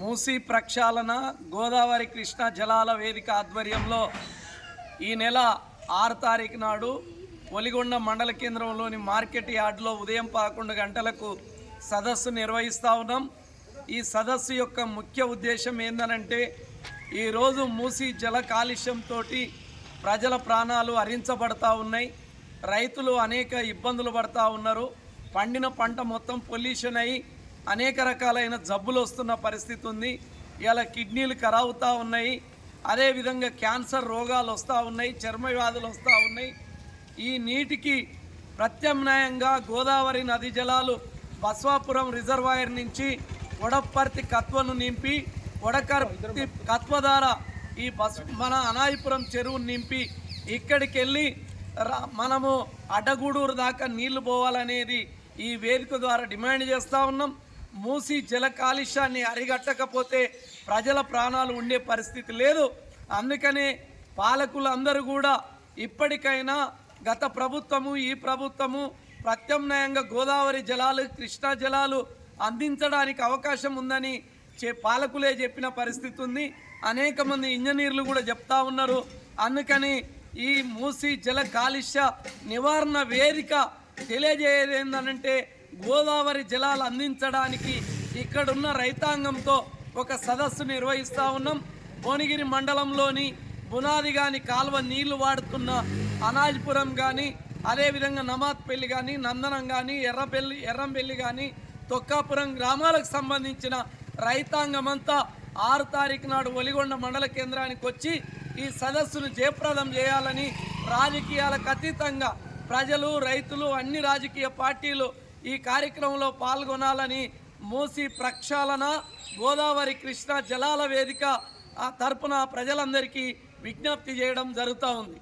మూసీ ప్రక్షాళన గోదావరి కృష్ణా జలాల వేదిక ఆధ్వర్యంలో ఈ నెల ఆరు తారీఖు నాడు ఒలిగొండ మండల కేంద్రంలోని మార్కెట్ యార్డ్లో ఉదయం పదకొండు గంటలకు సదస్సు నిర్వహిస్తూ ఉన్నాం. ఈ సదస్సు యొక్క ముఖ్య ఉద్దేశం ఏందనంటే ఈరోజు మూసీ జల కాలుష్యంతో ప్రజల ప్రాణాలు హరించబడతా ఉన్నాయి. రైతులు అనేక ఇబ్బందులు పడతా ఉన్నారు. పండిన పంట మొత్తం పొల్యూషన్ అయ్యి అనేక రకాలైన జబ్బులు వస్తున్న పరిస్థితి ఉంది. ఇలా కిడ్నీలు ఖరావుతూ ఉన్నాయి. అదేవిధంగా క్యాన్సర్ రోగాలు వస్తూ ఉన్నాయి. చర్మ వ్యాధులు వస్తూ ఉన్నాయి. ఈ నీటికి ప్రత్యామ్నాయంగా గోదావరి నది జలాలు బస్వాపురం రిజర్వాయర్ నుంచి వడపర్తి కత్వను నింపి వడకర్తి కత్వ ద్వారా ఈ బస్ మన అనాయిపురం చెరువును నింపి ఇక్కడికి వెళ్ళి రా- మనము అడ్డగూడూరు దాకా నీళ్ళు పోవాలనేది ఈ వేదిక ద్వారా డిమాండ్ చేస్తూ ఉన్నాం. మూసి జల కాలుష్యాన్ని అరిగట్టకపోతే ప్రజల ప్రాణాలు ఉండే పరిస్థితి లేదు. అందుకనే పాలకులు అందరూ కూడా ఇప్పటికైనా గత ప్రభుత్వము ఈ ప్రభుత్వము ప్రత్యామ్నాయంగా గోదావరి జలాలు కృష్ణా జలాలు అందించడానికి అవకాశం ఉందని చే పాలకులే చెప్పిన పరిస్థితి ఉంది. అనేక మంది ఇంజనీర్లు కూడా చెప్తా ఉన్నారు. అందుకని ఈ మూసి జల కాలుష్య నివారణ వేదిక తెలియజేయదేందనంటే గోదావరి జలాలు అందించడానికి ఇక్కడున్న రైతాంగంతో ఒక సదస్సు నిర్వహిస్తూ ఉన్నాం. భువనగిరి మండలంలోని బునాది కానీ కాలువ నీళ్ళు వాడుతున్న అనాజ్పురం కానీ అదేవిధంగా నమాత్పల్లి కానీ నందనం కానీ ఎర్రపల్లి ఎర్రంపల్లి కానీ తొక్కాపురం గ్రామాలకు సంబంధించిన రైతాంగమంతా ఆరు తారీఖు నాడు ఒలిగొండ మండల కేంద్రానికి వచ్చి ఈ సదస్సును జయప్రదం చేయాలని రాజకీయాలకు అతీతంగా ప్రజలు రైతులు అన్ని రాజకీయ పార్టీలు ఈ కార్యక్రమంలో పాల్గొనాలని మూసి ప్రక్షాళన గోదావరి కృష్ణా జలాల వేదిక ఆ తరపున ప్రజలందరికీ విజ్ఞప్తి చేయడం జరుగుతూ ఉంది.